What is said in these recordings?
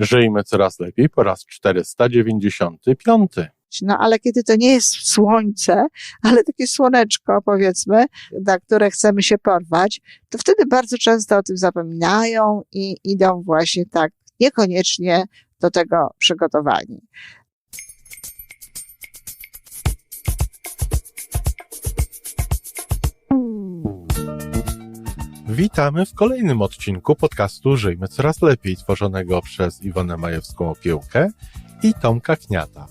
Żyjmy coraz lepiej po raz 495. No ale kiedy to nie jest słońce, ale takie słoneczko, powiedzmy, na które chcemy się porwać, to wtedy bardzo często o tym zapominają i idą właśnie tak niekoniecznie do tego przygotowani. Witamy w kolejnym odcinku podcastu Żyjmy Coraz Lepiej, tworzonego przez Iwonę Majewską-Opiełkę i Tomka Kniata.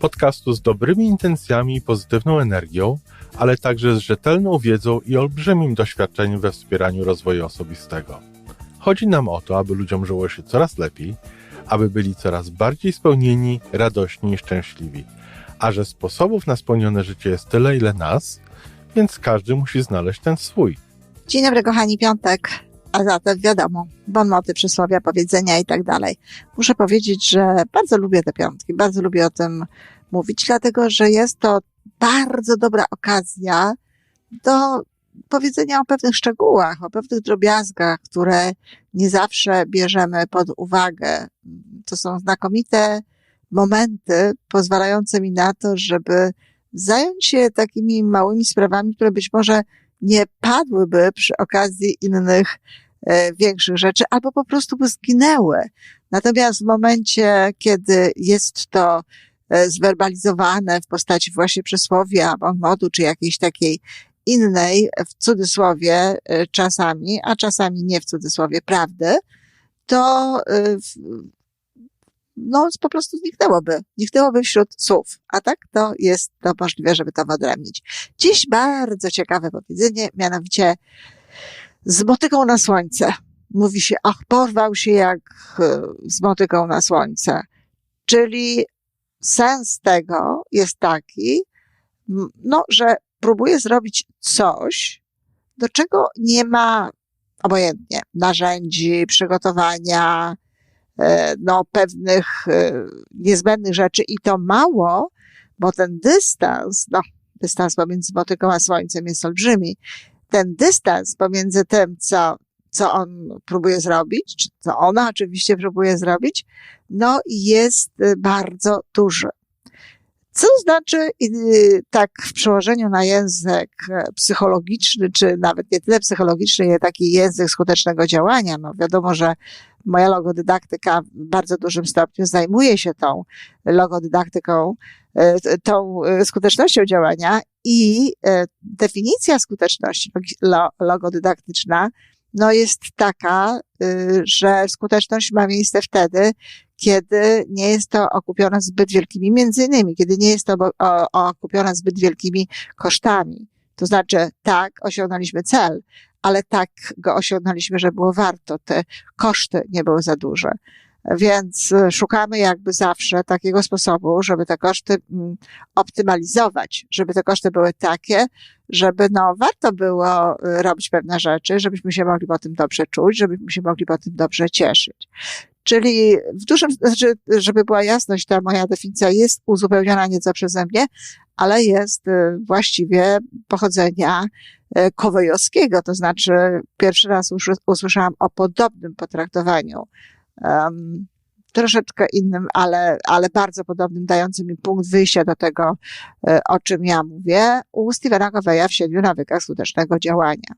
Podcastu z dobrymi intencjami i pozytywną energią, ale także z rzetelną wiedzą i olbrzymim doświadczeniem we wspieraniu rozwoju osobistego. Chodzi nam o to, aby ludziom żyło się coraz lepiej, aby byli coraz bardziej spełnieni, radośni i szczęśliwi. A że sposobów na spełnione życie jest tyle, ile nas, więc każdy musi znaleźć ten swój – Dzień dobry, kochani, piątek. A zatem wiadomo, bonmoty, przysłowia, powiedzenia i tak dalej. Muszę powiedzieć, że bardzo lubię te piątki, bardzo lubię o tym mówić, dlatego że jest to bardzo dobra okazja do powiedzenia o pewnych szczegółach, o pewnych drobiazgach, które nie zawsze bierzemy pod uwagę. To są znakomite momenty pozwalające mi na to, żeby zająć się takimi małymi sprawami, które być może nie padłyby przy okazji innych e, większych rzeczy, albo po prostu by zginęły. Natomiast w momencie, kiedy jest to e, zwerbalizowane w postaci właśnie przysłowia, modu, czy jakiejś takiej innej, w cudzysłowie e, czasami, a czasami nie w cudzysłowie prawdy, to no, po prostu zniknęłoby. Zniknęłoby wśród słów. A tak to jest to możliwe, żeby to wyodrębnić. Dziś bardzo ciekawe powiedzenie, mianowicie z motyką na słońce. Mówi się, ach, porwał się jak e, z motyką na słońce. Czyli sens tego jest taki, no, że próbuje zrobić coś, do czego nie ma obojętnie narzędzi, przygotowania, no, pewnych e, niezbędnych rzeczy i to mało, bo ten dystans, no, dystans pomiędzy motyką a słońcem jest olbrzymi. Ten dystans pomiędzy tym, co, co on próbuje zrobić, czy co ona oczywiście próbuje zrobić, no, jest e, bardzo duży. Co znaczy, tak w przełożeniu na język psychologiczny, czy nawet nie tyle psychologiczny, taki język skutecznego działania. No wiadomo, że moja logodydaktyka w bardzo dużym stopniu zajmuje się tą logodydaktyką, e, tą e, skutecznością działania i e, definicja skuteczności logodydaktyczna no jest taka, że skuteczność ma miejsce wtedy, kiedy nie jest to okupione zbyt wielkimi, między innymi, kiedy nie jest to okupione zbyt wielkimi kosztami. To znaczy, tak, osiągnęliśmy cel, ale tak go osiągnęliśmy, że było warto. Te koszty nie były za duże. Więc e, szukamy jakby zawsze takiego sposobu, żeby te koszty mm, optymalizować, żeby te koszty były takie, żeby no warto było e, robić pewne rzeczy, żebyśmy się mogli po tym dobrze czuć, żebyśmy się mogli po tym dobrze cieszyć. Czyli w dużym, znaczy, żeby była jasność, ta moja definicja jest uzupełniona nieco przeze mnie, ale jest y, właściwie pochodzenia y, kowojowskiego, to znaczy pierwszy raz usłyszałam o podobnym potraktowaniu, um, troszeczkę innym, ale, ale bardzo podobnym, dającym mi punkt wyjścia do tego, y, o czym ja mówię, u Stevena Coveya w siedmiu nawykach skutecznego działania.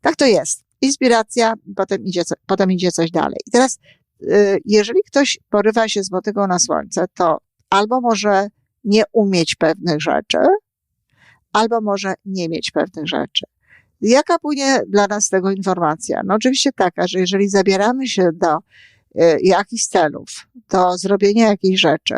Tak to jest. Inspiracja, potem idzie, potem idzie coś dalej. I teraz jeżeli ktoś porywa się z motygą na słońce, to albo może nie umieć pewnych rzeczy, albo może nie mieć pewnych rzeczy. Jaka płynie dla nas z tego informacja? No oczywiście taka, że jeżeli zabieramy się do y, jakichś celów, do zrobienia jakiejś rzeczy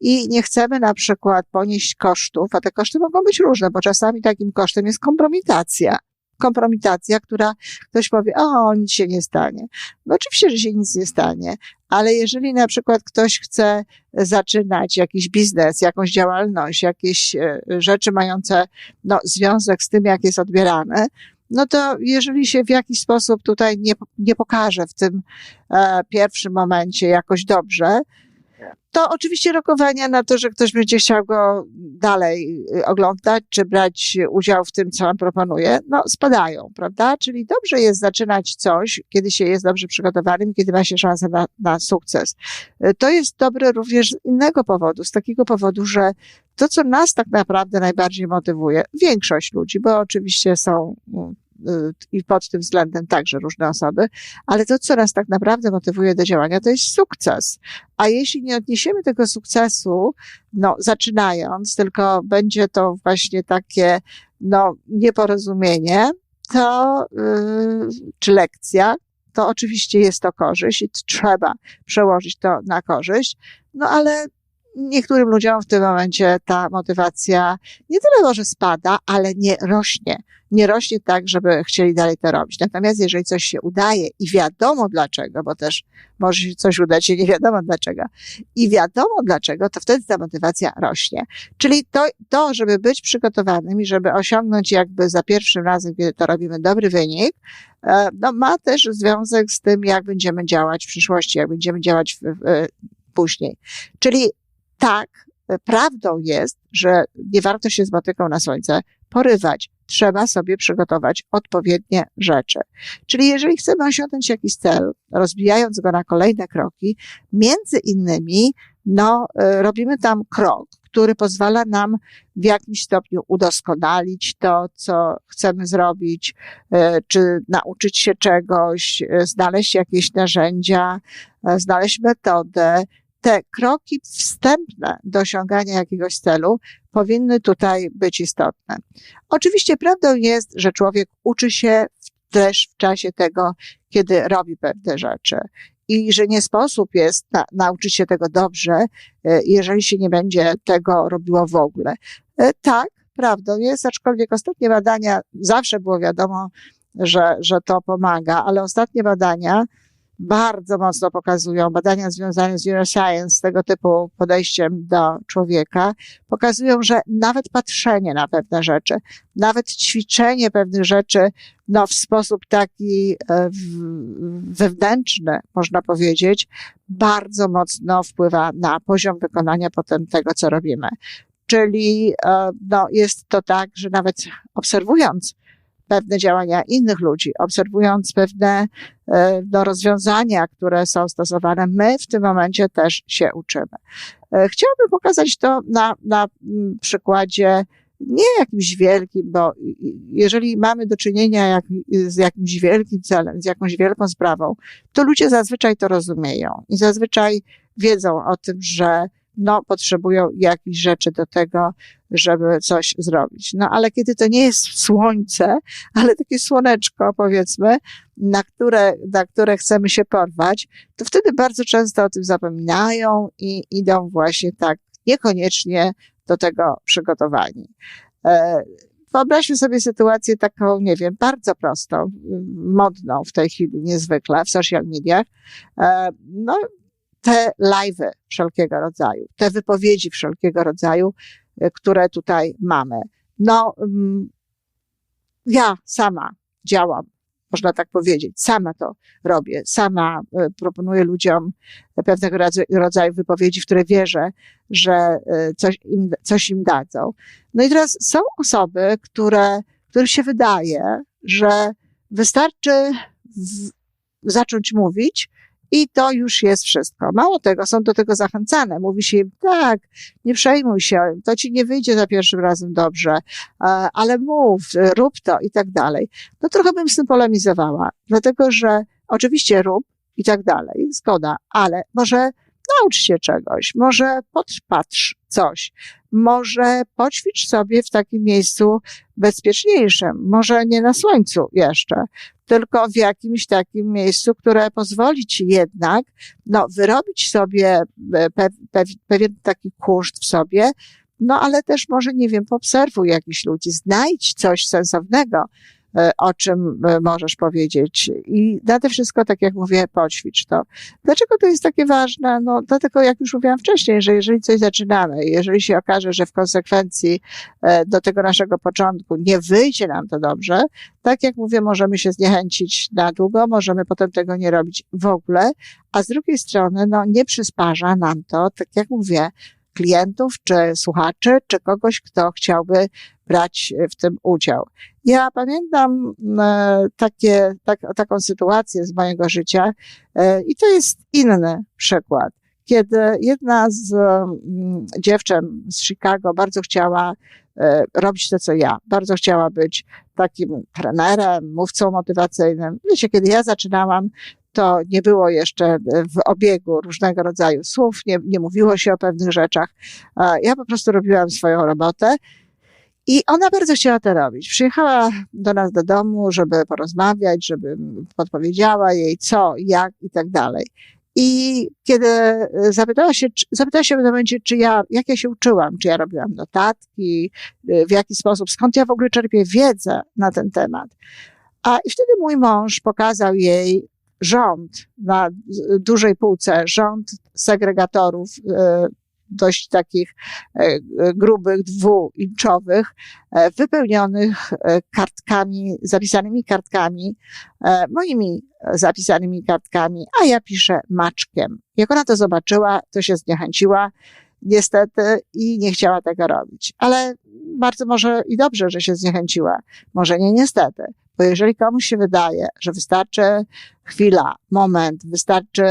i nie chcemy na przykład ponieść kosztów, a te koszty mogą być różne, bo czasami takim kosztem jest kompromitacja kompromitacja, która ktoś powie, o, nic się nie stanie. No oczywiście, że się nic nie stanie, ale jeżeli na przykład ktoś chce zaczynać jakiś biznes, jakąś działalność, jakieś e, rzeczy mające no, związek z tym, jak jest odbierane, no to jeżeli się w jakiś sposób tutaj nie, nie pokaże w tym e, pierwszym momencie jakoś dobrze, to oczywiście rokowania na to, że ktoś będzie chciał go dalej y, oglądać, czy brać udział w tym, co on proponuje, no spadają, prawda? Czyli dobrze jest zaczynać coś, kiedy się jest dobrze przygotowanym, kiedy ma się szansę na, na sukces. Y, to jest dobre również z innego powodu, z takiego powodu, że to, co nas tak naprawdę najbardziej motywuje, większość ludzi, bo oczywiście są mm, i pod tym względem także różne osoby, ale to, co nas tak naprawdę motywuje do działania, to jest sukces. A jeśli nie odniesiemy tego sukcesu, no, zaczynając, tylko będzie to właśnie takie, no, nieporozumienie, to, yy, czy lekcja, to oczywiście jest to korzyść i trzeba przełożyć to na korzyść, no ale niektórym ludziom w tym momencie ta motywacja nie tyle może spada, ale nie rośnie nie rośnie tak, żeby chcieli dalej to robić. Natomiast jeżeli coś się udaje i wiadomo dlaczego, bo też może się coś udać i nie wiadomo dlaczego, i wiadomo dlaczego, to wtedy ta motywacja rośnie. Czyli to, to żeby być przygotowanym i żeby osiągnąć jakby za pierwszym razem, kiedy to robimy dobry wynik, e, no, ma też związek z tym, jak będziemy działać w przyszłości, jak będziemy działać w, w, później. Czyli tak, prawdą jest, że nie warto się z motyką na słońce porywać trzeba sobie przygotować odpowiednie rzeczy. Czyli jeżeli chcemy osiągnąć jakiś cel, rozbijając go na kolejne kroki, między innymi, no, y, robimy tam krok, który pozwala nam w jakimś stopniu udoskonalić to, co chcemy zrobić, y, czy nauczyć się czegoś, znaleźć jakieś narzędzia, znaleźć metodę, te kroki wstępne do osiągania jakiegoś celu powinny tutaj być istotne. Oczywiście prawdą jest, że człowiek uczy się też w czasie tego, kiedy robi pewne rzeczy. I że nie sposób jest na, nauczyć się tego dobrze, e, jeżeli się nie będzie tego robiło w ogóle. E, tak, prawdą jest, aczkolwiek ostatnie badania, zawsze było wiadomo, że, że to pomaga, ale ostatnie badania bardzo mocno pokazują, badania związane z neuroscience, tego typu podejściem do człowieka, pokazują, że nawet patrzenie na pewne rzeczy, nawet ćwiczenie pewnych rzeczy, no w sposób taki e, wewnętrzny, można powiedzieć, bardzo mocno wpływa na poziom wykonania potem tego, co robimy. Czyli e, no, jest to tak, że nawet obserwując pewne działania innych ludzi, obserwując pewne e, no, rozwiązania, które są stosowane, my w tym momencie też się uczymy. E, chciałabym pokazać to na, na mm, przykładzie nie jakimś wielkim, bo jeżeli mamy do czynienia jak, z jakimś wielkim celem, z jakąś wielką sprawą, to ludzie zazwyczaj to rozumieją i zazwyczaj wiedzą o tym, że no, potrzebują jakichś rzeczy do tego, żeby coś zrobić. No ale kiedy to nie jest słońce, ale takie słoneczko, powiedzmy, na które, na które chcemy się porwać, to wtedy bardzo często o tym zapominają i idą właśnie tak niekoniecznie do tego przygotowani. E, wyobraźmy sobie sytuację taką, nie wiem, bardzo prostą, modną w tej chwili niezwykle w social mediach. E, no, te live'y wszelkiego rodzaju, te wypowiedzi wszelkiego rodzaju, e, które tutaj mamy. No, mm, ja sama działam, można tak powiedzieć, sama to robię, sama e, proponuję ludziom pewnego rodzaju wypowiedzi, w które wierzę, że e, coś im, coś im dadzą. No i teraz są osoby, które, którym się wydaje, że wystarczy w, zacząć mówić, i to już jest wszystko. Mało tego, są do tego zachęcane. Mówi się im, tak, nie przejmuj się, to ci nie wyjdzie za pierwszym razem dobrze, e, ale mów, rób to i tak dalej. No trochę bym z tym polemizowała, dlatego że oczywiście rób i tak dalej, zgoda, ale może naucz się czegoś, może podpatrz coś, może poćwicz sobie w takim miejscu bezpieczniejszym, może nie na słońcu jeszcze, tylko w jakimś takim miejscu, które pozwoli ci jednak, no, wyrobić sobie pe, pe, pewien taki kuszt w sobie, no, ale też może, nie wiem, poobserwuj jakichś ludzi, znajdź coś sensownego o czym e, możesz powiedzieć. I nade wszystko, tak jak mówię, poćwicz to. Dlaczego to jest takie ważne? No, dlatego, jak już mówiłam wcześniej, że jeżeli coś zaczynamy, jeżeli się okaże, że w konsekwencji e, do tego naszego początku nie wyjdzie nam to dobrze, tak jak mówię, możemy się zniechęcić na długo, możemy potem tego nie robić w ogóle, a z drugiej strony, no, nie przysparza nam to, tak jak mówię, klientów, czy słuchaczy, czy kogoś, kto chciałby brać w tym udział. Ja pamiętam e, takie, tak, taką sytuację z mojego życia e, i to jest inny przykład. Kiedy jedna z mm, dziewczyn z Chicago bardzo chciała e, robić to, co ja. Bardzo chciała być takim trenerem, mówcą motywacyjnym. Wiecie, kiedy ja zaczynałam, to nie było jeszcze w obiegu różnego rodzaju słów, nie, nie mówiło się o pewnych rzeczach. Ja po prostu robiłam swoją robotę. I ona bardzo chciała to robić. Przyjechała do nas do domu, żeby porozmawiać, żeby podpowiedziała jej co, jak i tak dalej. I kiedy zapytała się, zapytała się w momencie, czy ja, jak ja się uczyłam, czy ja robiłam notatki, w jaki sposób, skąd ja w ogóle czerpię wiedzę na ten temat. A i wtedy mój mąż pokazał jej rząd na dużej półce, rząd segregatorów, e, dość takich e, grubych, dwuinczowych, e, wypełnionych kartkami, zapisanymi kartkami, moimi zapisanymi kartkami, a ja piszę maczkiem. Jak ona to zobaczyła, to się zniechęciła, niestety, i nie chciała tego robić. Ale bardzo może i dobrze, że się zniechęciła. Może nie niestety, bo jeżeli komuś się wydaje, że wystarczy chwila, moment, wystarczy,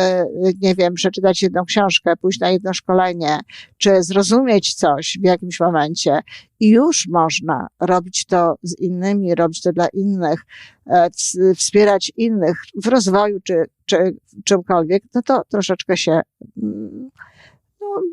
nie wiem, przeczytać jedną książkę, pójść na jedno szkolenie, czy zrozumieć coś w jakimś momencie i już można robić to z innymi, robić to dla innych, e, wspierać innych w rozwoju czy, czy czymkolwiek, no to troszeczkę się mm,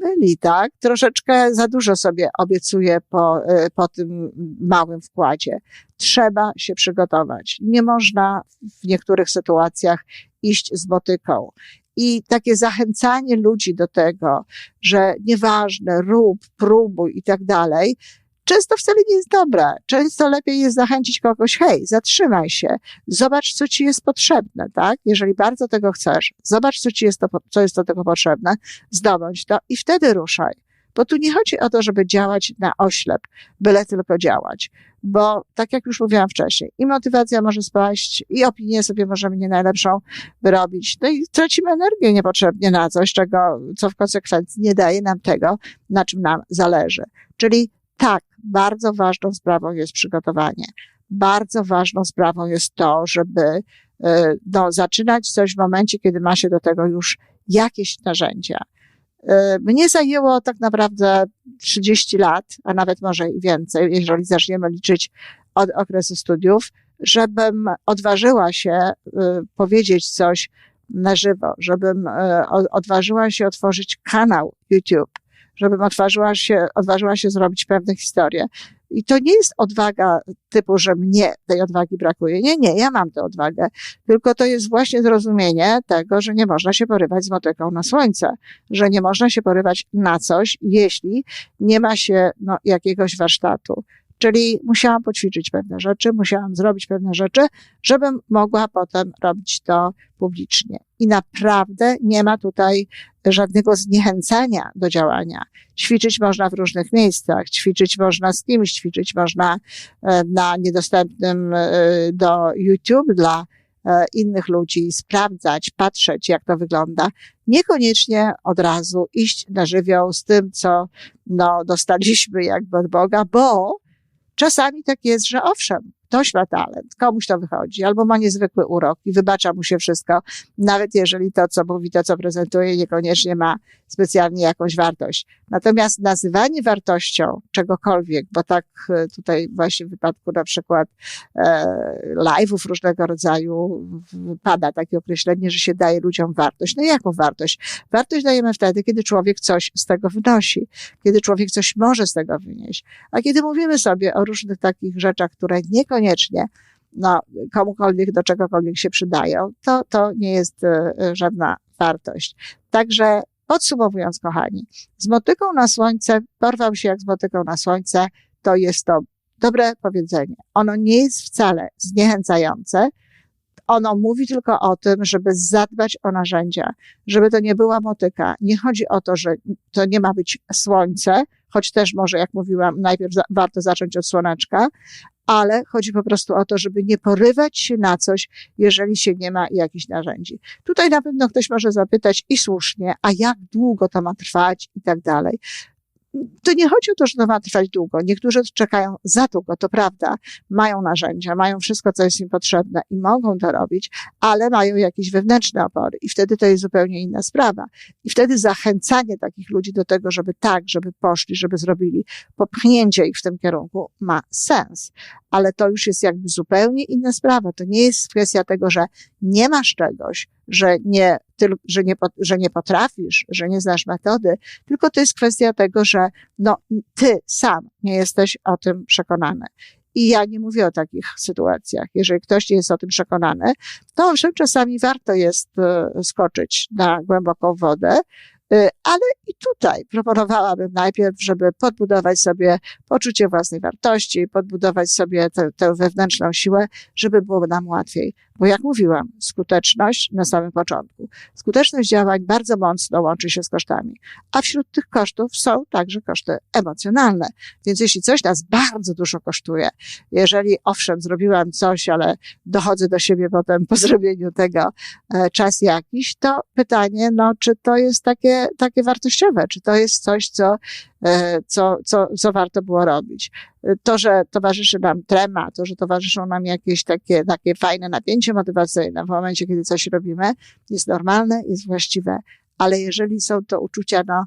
byli, tak? Troszeczkę za dużo sobie obiecuję po, e, po tym małym wkładzie. Trzeba się przygotować. Nie można w niektórych sytuacjach iść z motyką. I takie zachęcanie ludzi do tego, że nieważne, rób, próbuj i tak dalej, często wcale nie jest dobre. Często lepiej jest zachęcić kogoś, hej, zatrzymaj się, zobacz, co ci jest potrzebne, tak? Jeżeli bardzo tego chcesz, zobacz, co ci jest to, co jest do tego potrzebne, zdobądź to i wtedy ruszaj. Bo tu nie chodzi o to, żeby działać na oślep, byle tylko działać. Bo tak jak już mówiłam wcześniej, i motywacja może spaść, i opinię sobie możemy nie najlepszą wyrobić. No i tracimy energię niepotrzebnie na coś, czego, co w konsekwencji nie daje nam tego, na czym nam zależy. Czyli tak, bardzo ważną sprawą jest przygotowanie. Bardzo ważną sprawą jest to, żeby e, no, zaczynać coś w momencie, kiedy ma się do tego już jakieś narzędzia. E, mnie zajęło tak naprawdę 30 lat, a nawet może i więcej, jeżeli zaczniemy liczyć od okresu studiów, żebym odważyła się e, powiedzieć coś na żywo, żebym odważyła się otworzyć kanał YouTube, żebym odważyła się, odważyła się zrobić pewne historie. I to nie jest odwaga typu, że mnie tej odwagi brakuje. Nie, nie, ja mam tę odwagę. Tylko to jest właśnie zrozumienie tego, że nie można się porywać z motyką na słońce, że nie można się porywać na coś, jeśli nie ma się no, jakiegoś warsztatu. Czyli musiałam poćwiczyć pewne rzeczy, musiałam zrobić pewne rzeczy, żebym mogła potem robić to publicznie. I naprawdę nie ma tutaj żadnego zniechęcania do działania. Ćwiczyć można w różnych miejscach, ćwiczyć można z kimś, ćwiczyć można e, na niedostępnym e, do YouTube dla e, innych ludzi, sprawdzać, patrzeć, jak to wygląda. Niekoniecznie od razu iść na żywioł z tym, co no, dostaliśmy jakby od Boga, bo Czasami tak jest, że owszem, ktoś ma talent, komuś to wychodzi, albo ma niezwykły urok i wybacza mu się wszystko, nawet jeżeli to, co mówi, to, co prezentuje, niekoniecznie ma specjalnie jakąś wartość. Natomiast nazywanie wartością czegokolwiek, bo tak e, tutaj właśnie w wypadku na przykład e, live'ów różnego rodzaju pada takie określenie, że się daje ludziom wartość. No jaką wartość? Wartość dajemy wtedy, kiedy człowiek coś z tego wynosi, kiedy człowiek coś może z tego wynieść. A kiedy mówimy sobie o różnych takich rzeczach, które niekoniecznie no, komukolwiek do czegokolwiek się przydają, to, to nie jest e, żadna wartość. Także Podsumowując, kochani, z motyką na słońce, porwał się jak z motyką na słońce, to jest to dobre powiedzenie. Ono nie jest wcale zniechęcające. Ono mówi tylko o tym, żeby zadbać o narzędzia, żeby to nie była motyka. Nie chodzi o to, że to nie ma być słońce, choć też może, jak mówiłam, najpierw warto zacząć od słoneczka, ale chodzi po prostu o to, żeby nie porywać się na coś, jeżeli się nie ma jakichś narzędzi. Tutaj na pewno ktoś może zapytać i słusznie, a jak długo to ma trwać i tak dalej to nie chodzi o to, że to ma trwać długo. Niektórzy czekają za długo, to prawda. Mają narzędzia, mają wszystko, co jest im potrzebne i mogą to robić, ale mają jakieś wewnętrzne opory i wtedy to jest zupełnie inna sprawa. I wtedy zachęcanie takich ludzi do tego, żeby tak, żeby poszli, żeby zrobili, popchnięcie ich w tym kierunku ma sens. Ale to już jest jakby zupełnie inna sprawa. To nie jest kwestia tego, że nie masz czegoś, że nie, ty, że, nie, że nie potrafisz, że nie znasz metody, tylko to jest kwestia tego, że no, ty sam nie jesteś o tym przekonany. I ja nie mówię o takich sytuacjach. Jeżeli ktoś nie jest o tym przekonany, to owszem, czasami warto jest e, skoczyć na głęboką wodę, ale i tutaj proponowałabym najpierw, żeby podbudować sobie poczucie własnej wartości, podbudować sobie tę, tę wewnętrzną siłę, żeby było nam łatwiej. Bo jak mówiłam, skuteczność na samym początku. Skuteczność działań bardzo mocno łączy się z kosztami. A wśród tych kosztów są także koszty emocjonalne. Więc jeśli coś nas bardzo dużo kosztuje, jeżeli owszem, zrobiłam coś, ale dochodzę do siebie potem po zrobieniu tego e, czas jakiś, to pytanie, no, czy to jest takie, takie wartościowe, czy to jest coś, co E, co, co, co warto było robić. To, że towarzyszy nam trema, to, że towarzyszą nam jakieś takie, takie fajne napięcie motywacyjne w momencie, kiedy coś robimy, jest normalne, jest właściwe, ale jeżeli są to uczucia, no,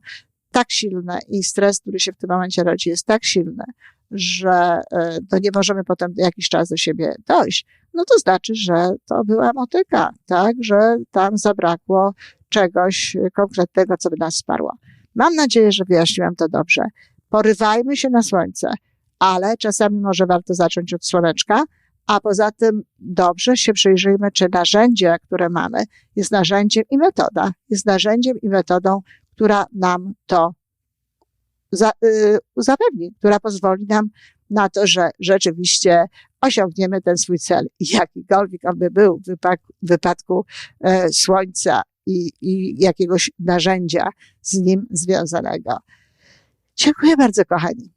tak silne i stres, który się w tym momencie rodzi, jest tak silny, że e, to nie możemy potem jakiś czas do siebie dojść, no to znaczy, że to była motyka, tak, że tam zabrakło czegoś konkretnego, co by nas wsparło. Mam nadzieję, że wyjaśniłam to dobrze. Porywajmy się na słońce, ale czasami może warto zacząć od słoneczka, a poza tym dobrze się przyjrzyjmy, czy narzędzie, które mamy, jest narzędziem i metoda, jest narzędziem i metodą, która nam to za, y, zapewni, która pozwoli nam na to, że rzeczywiście osiągniemy ten swój cel. Jakikolwiek on by był w wypadku, w wypadku e, słońca i, i jakiegoś narzędzia z nim związanego. Dziękuję bardzo, kochani.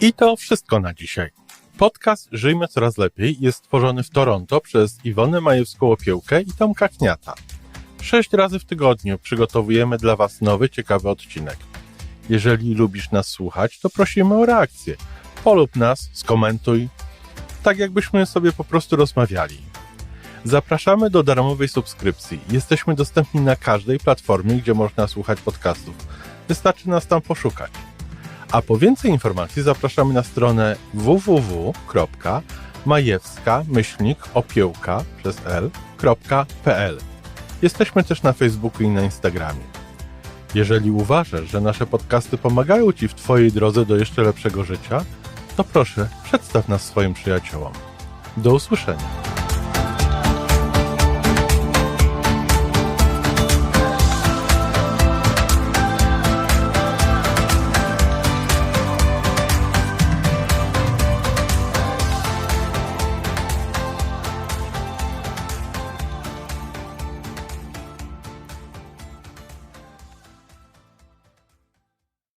I to wszystko na dzisiaj. Podcast Żyjmy Coraz Lepiej jest stworzony w Toronto przez Iwonę Majewską-Opiełkę i Tomka Kniata. Sześć razy w tygodniu przygotowujemy dla Was nowy, ciekawy odcinek. Jeżeli lubisz nas słuchać, to prosimy o reakcję. Polub nas, skomentuj, tak jakbyśmy sobie po prostu rozmawiali. Zapraszamy do darmowej subskrypcji. Jesteśmy dostępni na każdej platformie, gdzie można słuchać podcastów. Wystarczy nas tam poszukać. A po więcej informacji zapraszamy na stronę www.majewska-opiełka przez l.pl. Jesteśmy też na Facebooku i na Instagramie. Jeżeli uważasz, że nasze podcasty pomagają Ci w Twojej drodze do jeszcze lepszego życia, to proszę, przedstaw nas swoim przyjaciołom. Do usłyszenia.